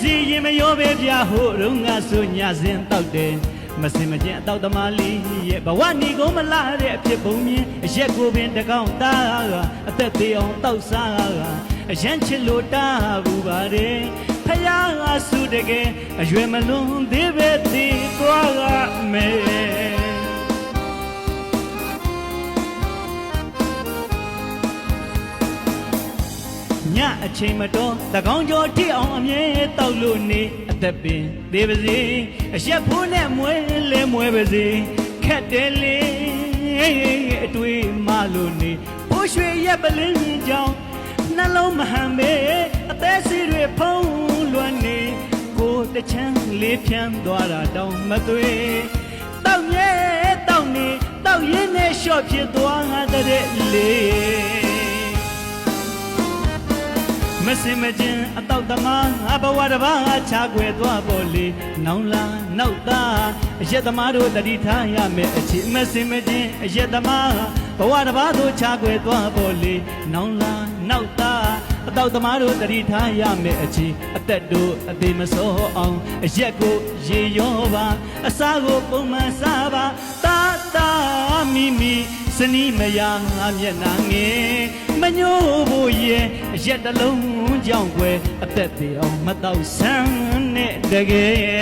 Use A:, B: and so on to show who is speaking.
A: စီရင်မရောပဲပြဟိုရုံငါဆိုညစဉ်တောက်တယ်မစင်မကျင်အတောက်သမားလေးရဲ့ဘဝနီကိုမလာတဲ့အဖြစ်ပုံမြင်အရက်ကိုပင်တကောင်းသားကအသက်သေးအောင်တောက်စားကအရန်ချစ်လို့တာဘူးပါတယ်ဖယားကဆုတကယ်အရွယ်မလွန်သေးပဲသေးသွားက ညအချိန်မတော်တကောင်းကျော်ထိအောင်အမြဲတောက်လို့နေအသက်ပင်သေးပါစေအရက်ဖိုးနဲ့မွဲလဲမွဲပါစေခက်တယ်လေအတွေ့မလို့နေဘိုးရွှေရက်ပလင်းကြီးကြောင်နှလုံးမဟန်ပဲအသက်စီတွေဖုံးလွှမ်းနေကိုယ်တချမ်းလေးဖြန်းသွားတာတောင်မသွေတောက်မြဲတောက်နေတောက်ရင်းနဲ့လျှော့ဖြစ်သွားတဲ့လေမ စင်မကျင်အတောက်သမားငါဘဝတစ်ပါးချာခွဲသွားပေါ်လေနောင်လာနောက်သားအရက်သမားတို့တတိထားရမယ်အချစ်မစင်မကျင်အရက်သမားဘဝတစ်ပါးတို့ချာခွဲသွားပေါ်လေနောင်လာနောက်သားအတောက်သမားတို့တတိထားရမယ်အချစ်အသက်တို့အသေးမစောအောင်အရက်ကိုရေရောပါအစာကိုပုံမှန်စားပါတာတာမိမိစနီးမယာငါမျက်နှာငယ်မညို့ဖို့ရဲ့အ ရက်တစ်လုံးကြောင့်ွယ်အသက်သေးအောင်မတော့ဆန်းနဲ့တကယ်